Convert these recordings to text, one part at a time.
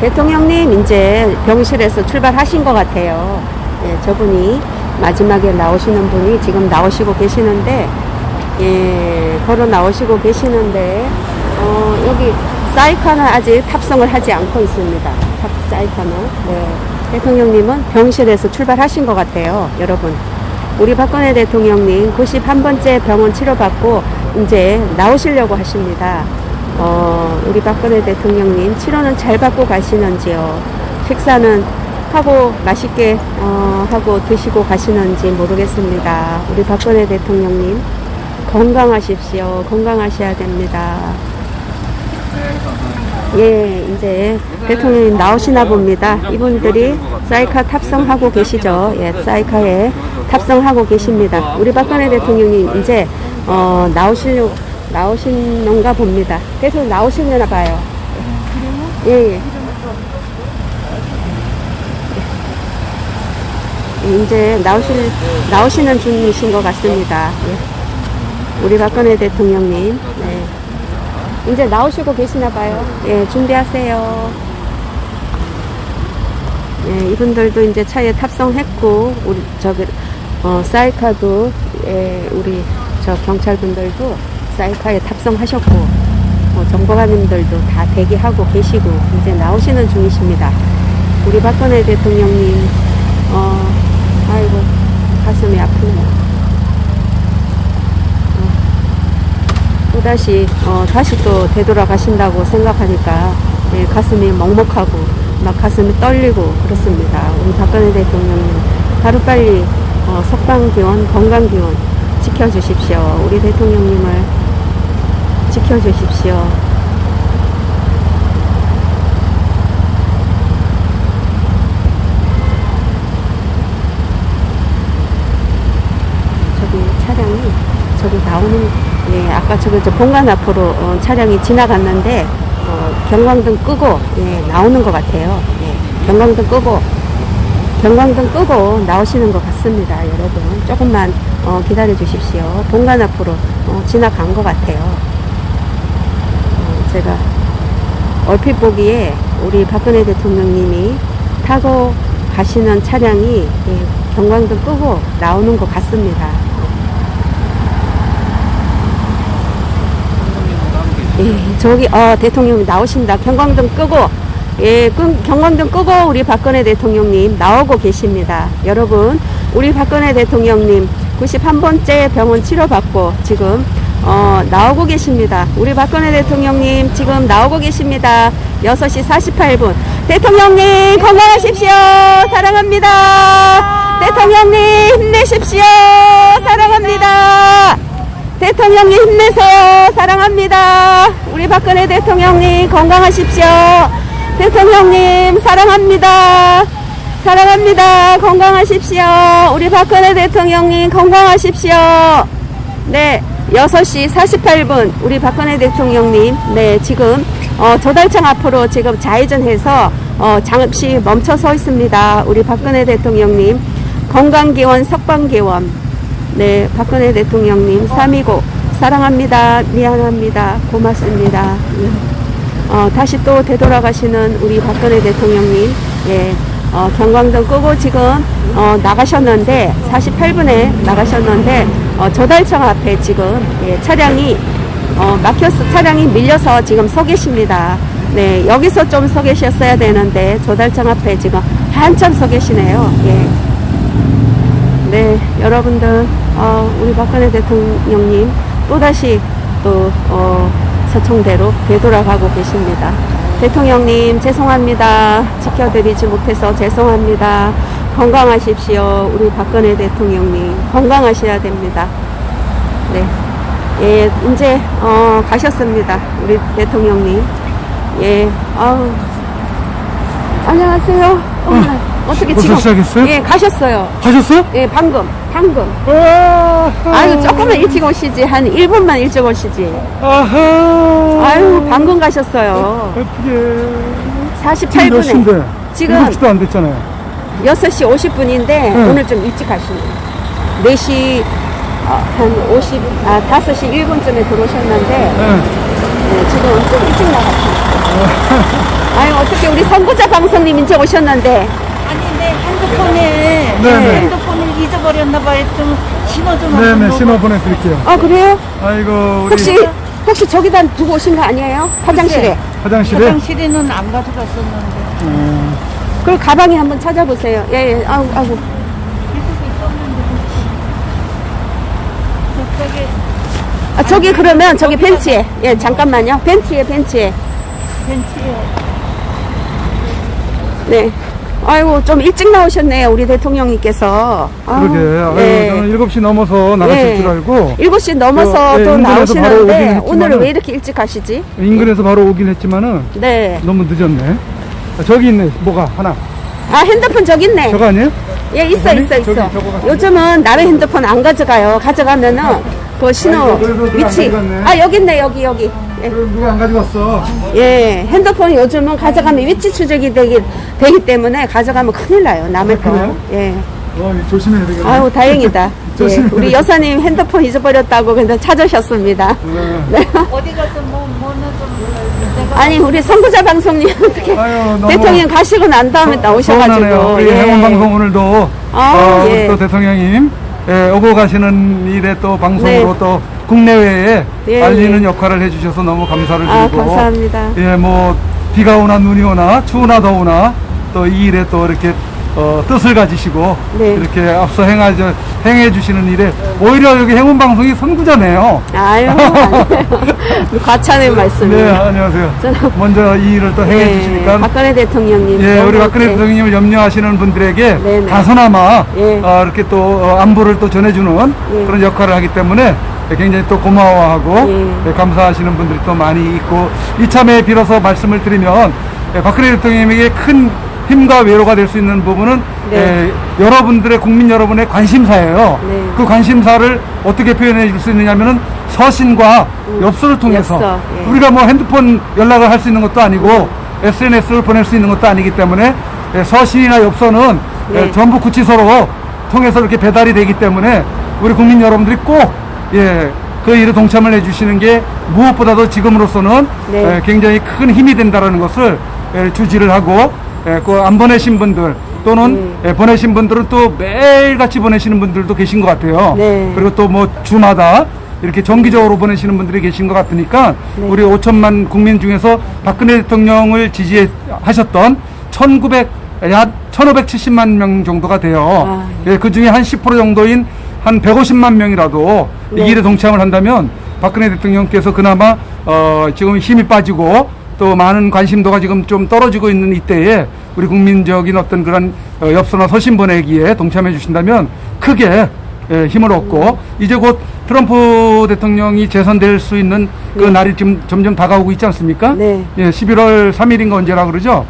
대통령님 이제 병실에서 출발하신 것 같아요. 예, 저분이 마지막에 나오시는 분이 지금 나오시고 계시는데, 예, 걸어 나오시고 계시는데, 어, 여기 사이카는 아직 탑승을 하지 않고 있습니다. 탑 사이카는. 네. 대통령님은 병실에서 출발하신 것 같아요, 여러분. 우리 박근혜 대통령님 91번째 병원 치료받고 이제 나오시려고 하십니다. 어, 우리 박근혜 대통령님 치료는 잘 받고 가시는지요? 식사는 하고 맛있게 어, 하고 드시고 가시는지 모르겠습니다. 우리 박근혜 대통령님 건강하십시오. 건강하셔야 됩니다. 예, 이제 대통령님 나오시나 봅니다. 이분들이 사이카 탑승하고 계시죠. 예, 사이카에 탑승하고 계십니다. 우리 박근혜 대통령님 이제 어, 나오시려 나오시는가 봅니다. 대통령 나오시려나 봐요. 예, 예. 예, 이제 나오실 나오시는 중이신 것 같습니다. 예. 우리 박근혜 대통령님. 네. 이제 나오시고 계시나 봐요. 예, 준비하세요. 예, 이분들도 이제 차에 탑승했고, 우리, 저기, 어, 사이카도, 예, 우리, 저 경찰분들도 사이카에 탑승하셨고, 어, 정보관님들도 다 대기하고 계시고, 이제 나오시는 중이십니다. 우리 박근혜 대통령님, 어, 아이고, 가슴이 아프네요. 또다시 어, 다시 또 되돌아가신다고 생각하니까 예, 가슴이 먹먹하고 막 가슴이 떨리고 그렇습니다. 우리 박근혜 대통령님 하루빨리 어, 석방기원 건강기원 지켜주십시오. 우리 대통령님을 지켜주십시오. 저기 차량이 저기 나오는 예 아까 저기 저 본관 앞으로 어, 차량이 지나갔는데 어, 경광등 끄고 예 나오는 것 같아요. 예 경광등 끄고 경광등 끄고 나오시는 것 같습니다 여러분. 조금만 어, 기다려 주십시오. 본관 앞으로 어, 지나간 것 같아요. 어, 제가 얼핏 보기에 우리 박근혜 대통령님이 타고 가시는 차량이 예, 경광등 끄고 나오는 것 같습니다. 예, 저기 어, 대통령님 나오신다. 경광등 끄고 예, 끄- 경광등 끄고 우리 박근혜 대통령님 나오고 계십니다. 여러분, 우리 박근혜 대통령님 91번째 병원 치료받고 지금 어, 나오고 계십니다. 우리 박근혜 대통령님 지금 나오고 계십니다. 6시 48분. 대통령님 건강하십시오. 사랑합니다. 대통령님 힘내십시오. 사랑합니다. 대통령님 힘내세요. 사랑합니다. 우리 박근혜 대통령님 건강하십시오. 대통령님 사랑합니다. 사랑합니다. 건강하십시오. 우리 박근혜 대통령님 건강하십시오. 네. 6시 48분 우리 박근혜 대통령님 네 지금 어, 조달청 앞으로 지금 좌회전해서 어, 잠시 멈춰 서 있습니다. 우리 박근혜 대통령님 건강기원 석방기원 네, 박근혜 대통령님 3.29 사랑합니다. 미안합니다. 고맙습니다. 예. 어, 다시 또 되돌아가시는 우리 박근혜 대통령님, 예, 어, 경광등 끄고 지금, 어, 나가셨는데, 48분에 나가셨는데, 어, 조달청 앞에 지금, 예, 차량이, 어, 막혀서, 차량이 밀려서 지금 서 계십니다. 네, 여기서 좀 서 계셨어야 되는데, 조달청 앞에 지금 한참 서 계시네요. 예. 네, 여러분들, 어, 우리 박근혜 대통령님 또다시 또, 어, 서청대로 되돌아가고 계십니다. 대통령님, 죄송합니다. 지켜드리지 못해서 죄송합니다. 건강하십시오. 우리 박근혜 대통령님, 건강하셔야 됩니다. 네. 예, 이제, 어, 가셨습니다. 우리 대통령님. 예, 아우. 안녕하세요. 어, 어떻게 지금. 시작했어요? 예, 가셨어요. 하셨어요? 예, 방금, 방금. 아, 아유, 조금만 일찍 오시지. 한 1분만 일찍 오시지. 아하. 아유, 방금 가셨어요. 예쁘게. 48분에. 몇 시인데? 지금 7시도 안 됐잖아요. 6시 50분인데, 오늘 좀 일찍 가시네요. 4시, 어, 한 50, 아, 5시 1분쯤에 들어오셨는데, 네. 네, 지금 좀 일찍 나갔습니다. 아유, 어떻게 우리 선구자 방송님 이제 오셨는데 아니 내 핸드폰에 네네. 핸드폰을 잊어버렸나 봐요. 좀 신호 좀 한번 네네. 신호 보내드릴게요. 아 그래요? 아이고, 우리 혹시 혹시 저기다 두고 오신 거 아니에요? 화장실에 화장실에. 화장실에는 안 가져갔었는데 음, 그 가방에 한번 찾아보세요 예 예 아우 아우 저쪽에 아, 저기 그러면 저기 벤치에 예 잠깐만요 벤치에 벤치에 벤치에 네 아이고 좀 일찍 나오셨네요 우리 대통령님께서 아우, 그러게. 아유, 네. 저는 7시 넘어서 나가실 네. 줄 알고. 7시 넘어서 어, 네, 또 나오시는데 오늘은 왜 이렇게 일찍 가시지? 인근에서 바로 오긴 했지만은 네. 너무 늦었네. 아, 저기 있네, 뭐가 하나. 아 핸드폰 저기 있네. 저거 아니에요? 예 있어 저기? 있어 저기, 있어. 저거 같은데? 요즘은 남의 핸드폰 안 가져가요. 가져가면은 그 신호 아이고, 그래도 누가 안 위치. 가져갔네. 아 여기 있네 여기 여기. 예. 그럼 누가 안 가져갔어? 예, 핸드폰 요즘은 가져가면 위치 추적이 되기, 되기 때문에 가져가면 큰일 나요. 남의 아, 그래요? 폰. 예. 어, 이거 조심해야 되겠네. 아유, 다행이다. 예, 우리. 여사님 핸드폰 잊어버렸다고 근데 찾으셨습니다. 네. 네. 어디 가서 뭐 뭐는 좀 아니, 우리 선구자 방송님 어떻게 아유, 너무 대통령 가시고 난 다음에 나오셔가지고. 서운하네요. 우리 예. 행운 방송 오늘도 아, 어, 우리 예. 또 대통령님 예, 오고 가시는 일에 또 방송으로 네. 또 국내외에 예, 알리는 예. 역할을 해주셔서 너무 감사를 드리고 아, 감사합니다. 예, 뭐 비가 오나 눈이 오나 추우나 더우나 또 이 일에 또 이렇게 어, 뜻을 가지시고 네. 이렇게 앞서 행하저 행해 주시는 일에 오히려 여기 행운 방송이 선구자네요. 아유, 아니에요. 과찬의 말씀이에요. 네, 안녕하세요. 저는- 먼저 이 일을 또 행해 예, 주시니까 박근혜 대통령님. 예, 우리 박근혜 이렇게 대통령님을 염려하시는 분들에게 네 네. 다소나마 예. 어, 이렇게 또 어, 안부를 또 전해주는 예. 그런 역할을 하기 때문에 굉장히 또 고마워하고 예. 예, 감사하시는 분들이 또 많이 있고 이참에 빌어서 말씀을 드리면 예, 박근혜 대통령에게 큰 힘과 위로가 될 수 있는 부분은 네. 예, 여러분들의 국민 여러분의 관심사예요. 네. 그 관심사를 어떻게 표현해 줄 수 있느냐면은 서신과 엽서를 통해서 엽서, 예. 우리가 뭐 핸드폰 연락을 할 수 있는 것도 아니고 SNS를 보낼 수 있는 것도 아니기 때문에 예, 서신이나 엽서는 네. 예, 전부 구치소로 통해서 이렇게 배달이 되기 때문에 우리 국민 여러분들이 꼭 예, 그 일에 동참을 해주시는 게 무엇보다도 지금으로서는 네. 예, 굉장히 큰 힘이 된다라는 것을 예, 주지를 하고 예, 그안 보내신 분들 또는 네. 예, 보내신 분들은 또 매일 같이 보내시는 분들도 계신 것 같아요. 네. 그리고 또 뭐 주마다 이렇게 정기적으로 보내시는 분들이 계신 것 같으니까 네. 우리 5천만 국민 중에서 박근혜 대통령을 지지하셨던 1900, 약 1570만 명 정도가 돼요. 아, 예, 그 중에 한 10% 정도인 한 150만 명이라도 네. 이 일에 동참을 한다면 박근혜 대통령께서 그나마 어, 지금 힘이 빠지고 또 많은 관심도가 지금 좀 떨어지고 있는 이때에 우리 국민적인 어떤 그런 어, 엽서나 서신 보내기에 동참해 주신다면 크게 예, 힘을 얻고 이제 곧 트럼프 대통령이 재선될 수 있는 그 네. 날이 지금 점점 다가오고 있지 않습니까? 네. 예, 11월 3일인가 언제라 그러죠?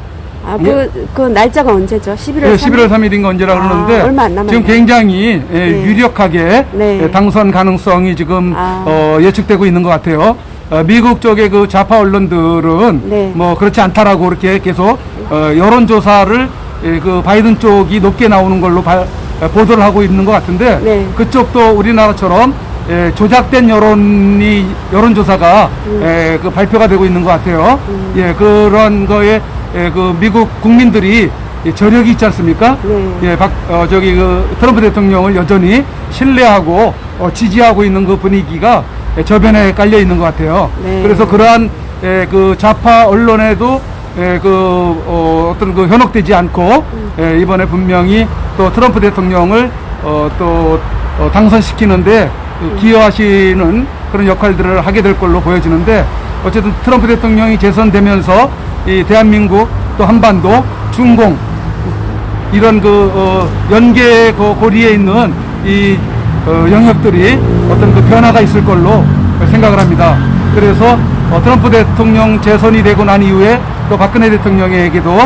아, 그, 그 날짜가 언제죠? 11월 예, 3일? 11월 3일 인가 언제라 아, 그러는데 얼마 안 남았네요. 지금 굉장히 예, 네. 유력하게 네. 예, 당선 가능성이 지금 아. 어, 예측되고 있는 것 같아요. 어, 미국 쪽의 그 좌파 언론들은 네. 뭐 그렇지 않다라고 이렇게 계속 어, 여론조사를 예, 그 바이든 쪽이 높게 나오는 걸로 바- 어, 보도를 하고 있는 것 같은데 네. 그쪽도 우리나라처럼 예, 조작된 여론이 여론조사가 음. 예, 그 발표가 되고 있는 것 같아요. 예, 그런 거에 예, 그 미국 국민들이 예, 저력이 있지 않습니까? 네. 예, 박, 어, 저기 그 트럼프 대통령을 여전히 신뢰하고 어, 지지하고 있는 그 분위기가 예, 저변에 깔려 있는 것 같아요. 네. 그래서 그러한 예, 그 좌파 언론에도 예, 그 어, 어떤 그 현혹되지 않고 음. 예, 이번에 분명히 또 트럼프 대통령을 어, 또 어, 당선시키는데 그 기여하시는 그런 역할들을 하게 될 걸로 보여지는데 어쨌든 트럼프 대통령이 재선되면서 이 대한민국 또 한반도 중공 이런 그 어, 연계 그 고리에 있는 이 어, 영역들이 변화가 있을 걸로 생각을 합니다. 그래서 어, 트럼프 대통령 재선이 되고 난 이후에 또 박근혜 대통령에게도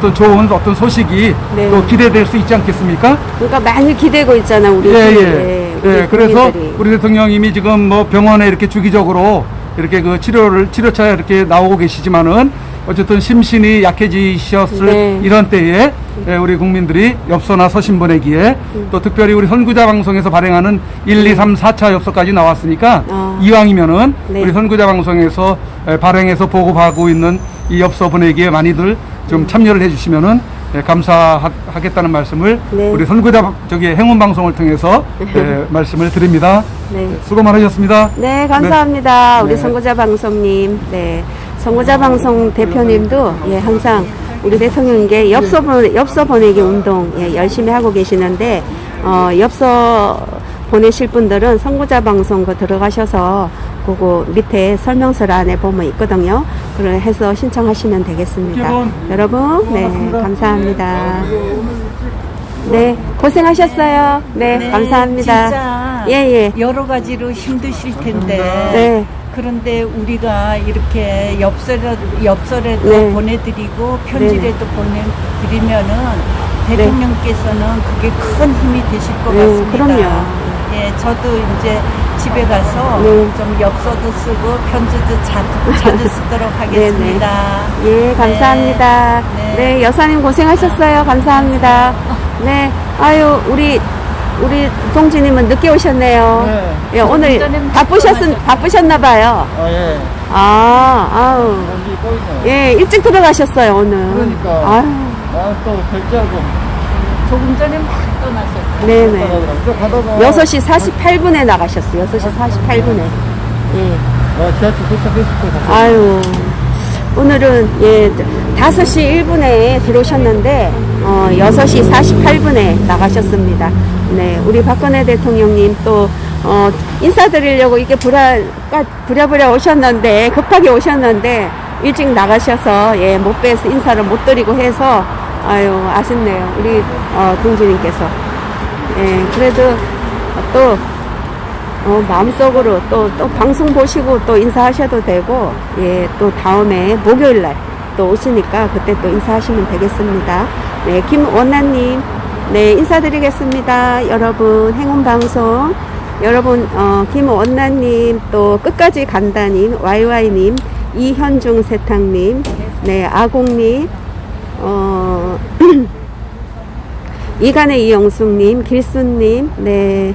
또 좋은 어떤 소식이 네. 또 기대될 수 있지 않겠습니까? 그러니까 많이 기대고 있잖아, 우리. 예, 예. 예, 우리 예, 그래서. 우리 대통령님이 지금 뭐 병원에 이렇게 주기적으로 이렇게 그 치료를, 치료차에 이렇게 나오고 계시지만은 어쨌든 심신이 약해지셨을 네. 이런 때에 예, 우리 국민들이 엽서나 서신 보내기에 음. 또 특별히 우리 선구자 방송에서 발행하는 1, 2, 3, 4차 엽서까지 나왔으니까 아. 이왕이면은 네. 우리 선구자 방송에서 예, 발행해서 보급하고 있는 이 엽서 보내기에 많이들 좀 참여를 해주시면은 예, 감사하겠다는 말씀을 네. 우리 선구자 저기 행운 방송을 통해서 예, 말씀을 드립니다. 네. 수고 많으셨습니다. 네, 감사합니다. 우리 네. 선거자 방송님, 네, 선거자 방송 대표님도 예, 항상 우리 대통령께 엽서 보 엽서 보내기 운동 예, 열심히 하고 계시는데 어, 엽서 보내실 분들은 선거자 방송 그 들어가셔서 그거 밑에 설명서 안에 보면 있거든요. 그래 해서 신청하시면 되겠습니다. 여러분, 여러분, 네. 감사합니다. 네, 고생하셨어요. 네, 감사합니다. 진짜 예, 예. 여러 가지로 힘드실 텐데. 네. 그런데 우리가 이렇게 엽서라도, 엽서라도 네. 보내드리고 편지라도 보내드리면은 대통령께서는 그게 큰 힘이 되실 것 네, 같습니다. 그럼요. 예, 저도 이제 집에 가서 네. 좀 엽서도 쓰고 편지도 자, 자주 쓰도록 하겠습니다. 예, 감사합니다. 네. 네. 여사님 고생하셨어요. 감사합니다. 네, 아유, 우리, 우리 동지님은 늦게 오셨네요. 네. 예, 오늘 전에는 바쁘셨, 출근하셨- 바쁘셨나봐요. 아, 예. 아, 아우. 여기. 예, 일찍 들어가셨어요, 오늘. 그러니까. 아유, 아, 또 결제하고. 조금 전에 막 떠나셨어요. 네네. 가다가, 또 가다가. 6시 48분에 나가셨어요. 6시 48분에. 예. 아, 지하철 도착했을 때 가서. 아유, 오늘은, 예, 5시 1분에 들어오셨는데, 어, 6시 48분에 나가셨습니다. 네, 우리 박근혜 대통령님 또, 어, 인사드리려고 이렇게 부랴, 까- 부랴부랴 오셨는데, 급하게 오셨는데, 일찍 나가셔서, 예, 못 뵈서 인사를 못 드리고 해서, 아유, 아쉽네요. 우리, 어, 동지님께서. 예, 그래도 또, 어, 마음속으로 또, 또 방송 보시고 또 인사하셔도 되고, 예, 또 다음에 목요일 날 또 오시니까 그때 또 인사하시면 되겠습니다. 네, 김원나님, 네, 인사드리겠습니다. 여러분, 행운방송. 여러분, 어, 김원나님, 또 끝까지 간다님, YY님, 이현중 세탁님, 네, 아공님, 어, 이간의 이영숙님, 길순님, 네,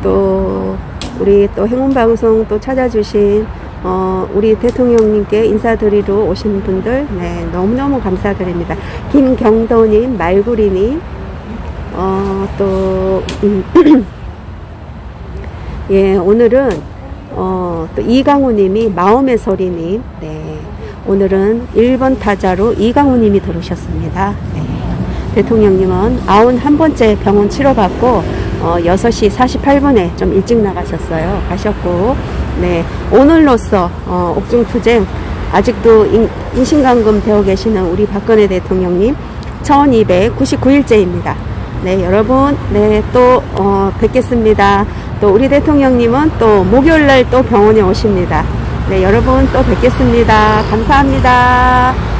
또 우리 또 행운방송 또 찾아주신 어, 우리 대통령님께 인사드리러 오신 분들 네, 너무너무 감사드립니다. 김경도님, 말구리님, 어, 또 음, 예, 오늘은 어, 또 이강우님이 마음의 소리님, 네, 오늘은 1번 타자로 이강우님이 들어오셨습니다. 네. 대통령님은 91번째 병원 치료받고 어, 6시 48분에 좀 일찍 나가셨어요. 가셨고 네 오늘로써 어, 옥중투쟁 아직도 인, 인신강금 되어 계시는 우리 박근혜 대통령님 1299일째입니다. 네 여러분 네 또 어, 뵙겠습니다. 또 우리 대통령님은 또 목요일날 또 병원에 오십니다. 네 여러분 또 뵙겠습니다. 감사합니다.